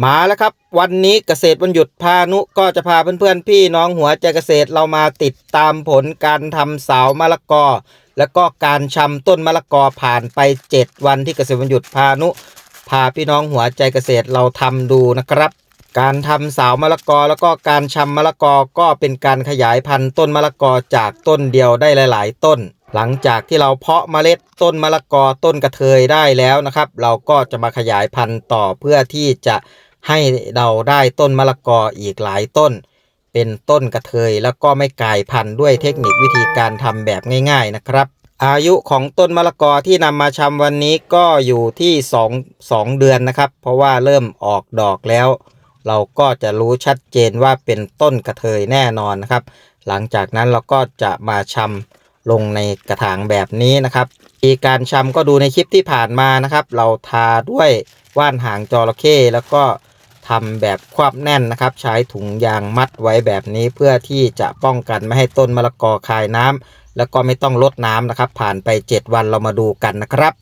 มาแล้วครับ วันนี้เกษตรวันหยุดพานุก็จะพาเพื่อนๆ พี่น้องหัวใจเกษตรเรามาติดตามผลการทำเสามะละกอ แล้วก็การชำต้นมะละกอผ่านไป 7 วันที่เกษตรวันหยุดพานุ พาพี่น้องหัวใจเกษตรเราทำดูนะครับ การทำเสาวมะละกอแล้วก็การชำมะละกอก็เป็นการขยายพันธุ์ต้นมะละกอจากต้นเดียวได้หลาย ๆ ต้น หลังจากที่เราเพาะเมล็ดต้นมะละกอต้นกระเทยได้แล้วนะครับ เราก็จะมาขยายพันธุ์ต่อเพื่อที่จะให้เราได้ต้นมะละกออีกหลายต้น เป็นต้นกระเทยแล้วก็ไม่กลายพันธุ์ด้วยเทคนิควิธีการทำแบบง่าย ๆนะครับ อายุของต้นมะละกอที่นำมาชำวันนี้ก็อยู่ที่2 2เดือนนะครับ เพราะว่าเริ่มออกดอกแล้ว เราก็จะรู้ชัดเจนว่าเป็นต้นกระเทยแน่นอนนะครับ หลังจากนั้นเราก็จะมาชำ ลงในกระถางแบบนี้นะครับวิธีการชำก็ดูในคลิปที่ผ่านมานะครับ เราทาด้วยว่านหางจระเข้แล้วก็ทำแบบควบแน่นนะครับ ใช้ถุงยางมัดไว้แบบนี้เพื่อที่จะป้องกันไม่ให้ต้นมะละกอคายน้ำแล้วก็ไม่ต้องลดน้ำนะครับ ผ่านไป 7 วันเรามาดูกันนะครับ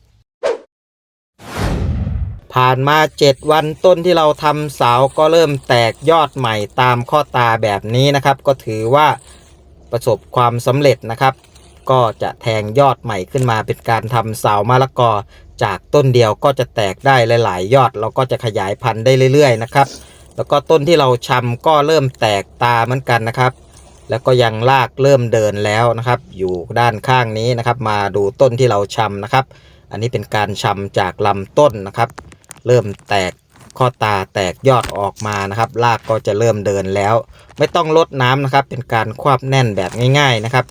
ผ่านมา 7 วันต้นที่เราทำเสาก็เริ่มแตกยอดใหม่ตามข้อตาแบบนี้นะครับ ก็ถือว่าประสบความสำเร็จนะครับ ก็จะแทงยอดใหม่ขึ้นมาเป็นการทำเสามะละกอ จากต้นเดียวก็จะแตกได้หลาย ๆ ยอด เราก็จะขยายพันธุ์ได้เรื่อย ๆ นะครับ แล้วก็ต้นที่เราชำก็เริ่มแตกตาเหมือนกันนะครับ แล้วก็ยังรากเริ่มเดินแล้วนะครับ อยู่ด้านข้างนี้นะครับ มาดูต้นที่เราชำนะครับ อันนี้เป็นการชำจากลำต้นนะครับ เริ่มแตก ข้อตาแตกยอดออกมานะครับรากก็จะเริ่มเดินแล้ว ไม่ต้องลดน้ำนะครับ เป็นการควบแน่นแบบง่าย ๆนะครับ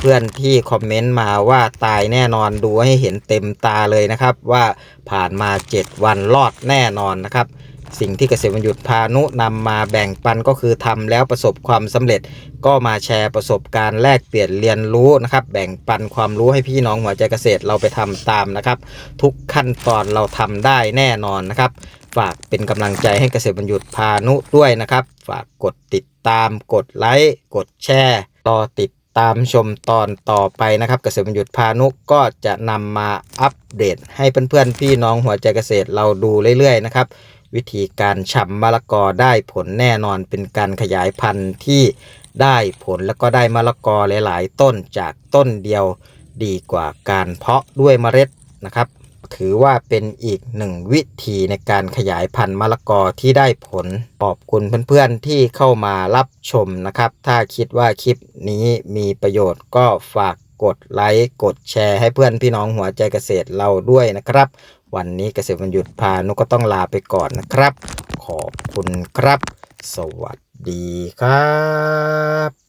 เพื่อนๆที่คอมเมนต์มาว่าตายแน่นอนดูให้เห็นเต็มตาเลยนะครับ ว่าผ่านมา 7 วันรอดแน่นอนนะครับ สิ่งที่เกษตรวันหยุดพานุนำมาแบ่งปันก็คือทำแล้วประสบความสำเร็จ ก็มาแชร์ประสบการณ์แลกเปลี่ยนเรียนรู้นะครับ แบ่งปันความรู้ให้พี่น้องหัวใจเกษตรเราไปทำตามนะครับ ทุกขั้นตอนเราทำได้แน่นอนนะครับฝากเป็นกำลังใจให้เกษตรบรรยุทธ์พานุด้วยนะครับ ฝากกดติดตาม กดไลค์ กดแชร์ต่อติดตามชมตอนต่อไปนะครับ เกษตรบรรยุทธ์พานุก็จะนำมาอัปเดต ให้เพื่อนๆพี่น้องหัวใจเกษตรเราดูเรื่อยๆนะครับ วิธีการชำมะละกอได้ผลแน่นอนเป็นการขยายพันธุ์ที่ได้ผลแล้วก็ได้มะละกอหลาย ๆ ต้นจากต้นเดียวดีกว่าการเพาะด้วยเมล็ดนะครับ ถือว่าเป็นอีกหนึ่งวิธีในการขยายพันธุ์มะละกอที่ได้ผล ขอบคุณเพื่อน ๆ ที่เข้ามารับชมนะครับ ถ้าคิดว่าคลิปนี้มีประโยชน์ก็ฝากกดไลค์ กดแชร์ให้เพื่อนพี่น้องหัวใจเกษตรเราด้วยนะครับ วันนี้เกษตรวันหยุดพานุก็ต้องลาไปก่อนนะครับ ขอบคุณครับ สวัสดีครับ